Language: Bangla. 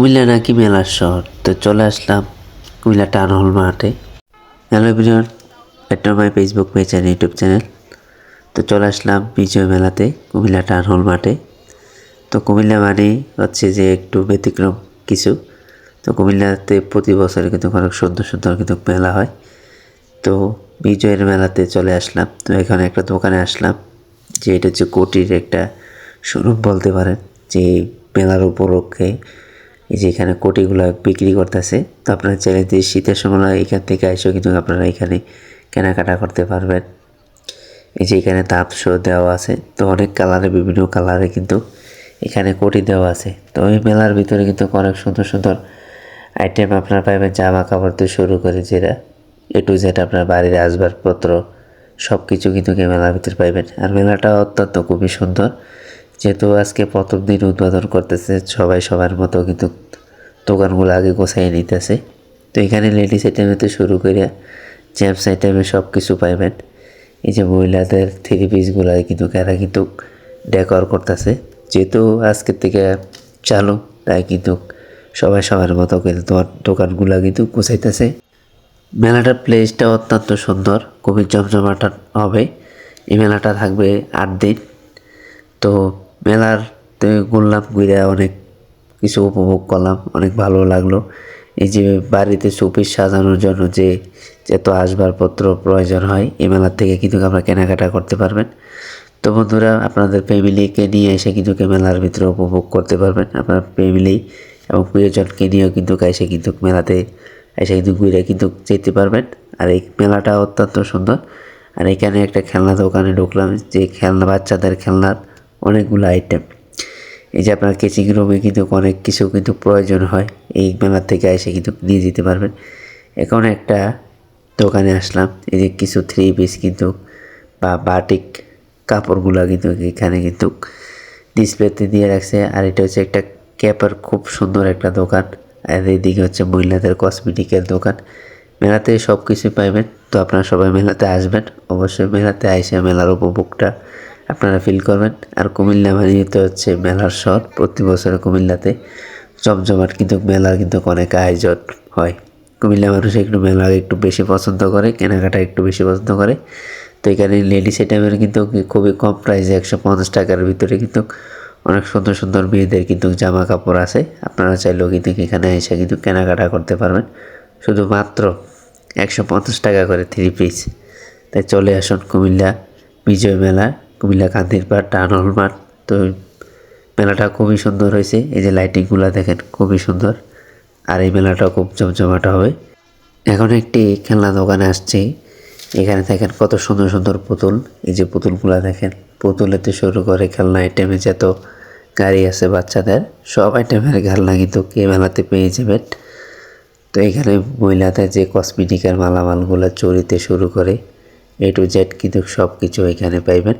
কুমিল্লা নাকি মেলার শহর? তো চলে আসলাম কুমিল্লা টাউন হল মাঠে। হ্যালো বিরিয়ন এটা মাই ফেসবুক পেজ আর ইউটিউব চ্যানেল তো চলে আসলাম বিজয় মেলাতে, কুমিল্লা টাউন হল মাঠে। তো কুমিল্লা মানে হচ্ছে যে একটু ব্যতিক্রম কিছু। তো কুমিল্লাতে প্রতি বছর কিন্তু অনেক সুন্দর সুন্দর কিন্তু মেলা হয়। তো বিজয়ের মেলাতে চলে আসলাম। তো এখানে একটা দোকানে আসলাম, যে এটা হচ্ছে কোটির একটা শোরুম বলতে পারেন, যে মেলার উপলক্ষে এই যে এখানে কোটিগুলো বিক্রি করতেছে, তো আপনারা চাইলে যে শীতের সময় এখান থেকে এসেও কিন্তু আপনারা এখানে কেনাকাটা করতে পারবেন। এই যে এখানে তাপ শো দেওয়া আছে, তো অনেক কালারে, বিভিন্ন কালারে কিন্তু এখানে কোটি দেওয়া আছে। তো ওই মেলার ভিতরে কিন্তু অনেক সুন্দর সুন্দর আইটেম আপনারা পাইবেন জামা কাপড় থেকে শুরু করে যেটা এ টু জেড আপনার বাড়ির আসবাবপত্র সব কিছু কিন্তু এই মেলার ভিতরে পাইবেন। আর মেলাটা অত্যন্ত খুবই সুন্দর, যেহেতু আজকে প্রথম দিন উদ্বোধন করতেছে সবাই, সবার মতো কিন্তু দোকানগুলো আগে গোছাই নিতেছে। তো এখানে লেডিস আইটেমেতে শুরু করে জেমস আইটেমে সব কিছু পাইবেন। এই যে মহিলাদের থ্রি পিসগুলো কিন্তু এরা কিন্তু ডেকর করতেছে। যেহেতু আজকের থেকে চালু, তাই কিন্তু সবাই সবার মতো কিন্তু তোমার দোকানগুলো কিন্তু গোছাইতেছে। মেলাটার প্লেসটা অত্যন্ত সুন্দর, খুবই জমজমাটা হবে। এই মেলাটা থাকবে আট দিন। তো মেলাতে ঘুরলাম ঘুরে অনেক কিছু উপভোগ করলাম, অনেক ভালো লাগল। এই যে বাড়িতে শোপিস সাজানোর জন্য যে যত আসবাবপত্র প্রয়োজন হয়, এই মেলার থেকে কিন্তু আপনারা কেনাকাটা করতে পারবেন। তো বন্ধুরা, আপনাদের ফ্যামিলিকে নিয়ে এসে কিন্তু মেলার ভিতরে উপভোগ করতে পারবেন। আপনার ফ্যামিলি এবং প্রিয়জনকে নিয়েও কিন্তু এসে কিন্তু মেলাতে, এসে কিন্তু ঘুরে কিন্তু যেতে পারবেন। আর এই মেলাটা অত্যন্ত সুন্দর। আর এখানে একটা খেলনা দোকানে ঢুকলাম যে খেলনা, বাচ্চাদের খেলনার অনেকগুলো আইটেম এই যে আপনার কেচিং রুমে কিন্তু অনেক কিছু কিন্তু প্রয়োজন হয়, এই মেলার থেকে এসে কিন্তু নিয়ে যেতে পারবেন। এখন একটা দোকানে আসলাম, এই যে কিছু থ্রি পিস কিন্তু বা বাটিক কাপড়গুলো কিন্তু এখানে কিন্তু ডিসপ্লেতে দিয়ে রাখছে। আর এটা হচ্ছে একটা ক্যাপের খুব সুন্দর একটা দোকান। আর এইদিকে হচ্ছে মহিলাদের কসমেটিকের দোকান। মেলাতে সব কিছু পাইবেন, তো আপনারা সবাই মেলাতে আসবেন। অবশ্যই মেলাতে আইসে মেলার উপভোগটা আপনারা ফিল করবেন। আর কুমিল্লা মানে তো হচ্ছে মেলার শহর। প্রতি বছর কুমিল্লাতে জমজমাট কিন্তু মেলার কিন্তু অনেক আয়োজন হয়। কুমিল্লা মানুষ একটু মেলা একটু বেশি পছন্দ করে, কেনাকাটা একটু বেশি পছন্দ করে। তো এখানে লেডিস আইটেমের কিন্তু খুবই কম প্রাইসে একশো পঞ্চাশ টাকার ভিতরে কিন্তু অনেক সুন্দর সুন্দর মেয়েদের কিন্তু জামা কাপড় আছে। আপনারা চাইলেও কিন্তু এখানে এসে কিন্তু কেনাকাটা করতে পারবেন। শুধুমাত্র একশো পঞ্চাশ টাকা করে থ্রি পিস তাই চলে আসুন কুমিল্লা বিজয় মেলা কুমিল্লা কান্দির পাড় টাউন মাঠ তো মেলাটা খুবই সুন্দর হয়েছে। এই যে লাইটিংগুলো দেখেন, খুবই সুন্দর। আর এই মেলাটা খুব জমজমাট হবে। এখন একটি খেলনা দোকানে আসছে। এখানে দেখেন কত সুন্দর সুন্দর পুতুল। এই যে পুতুলগুলো দেখেন পুতুলেতে শুরু করে খেলনা আইটেমে যত গাড়ি আছে বাচ্চাদের, সব আইটেমের খেলনা কিন্তু কে মেলাতে পেয়ে যাবেন তো এখানে মহিলাদের যে কসমেটিকের মালামালগুলো চুরিতে শুরু করে এ টু জেড কিন্তু সব কিছু এখানে পাইবেন।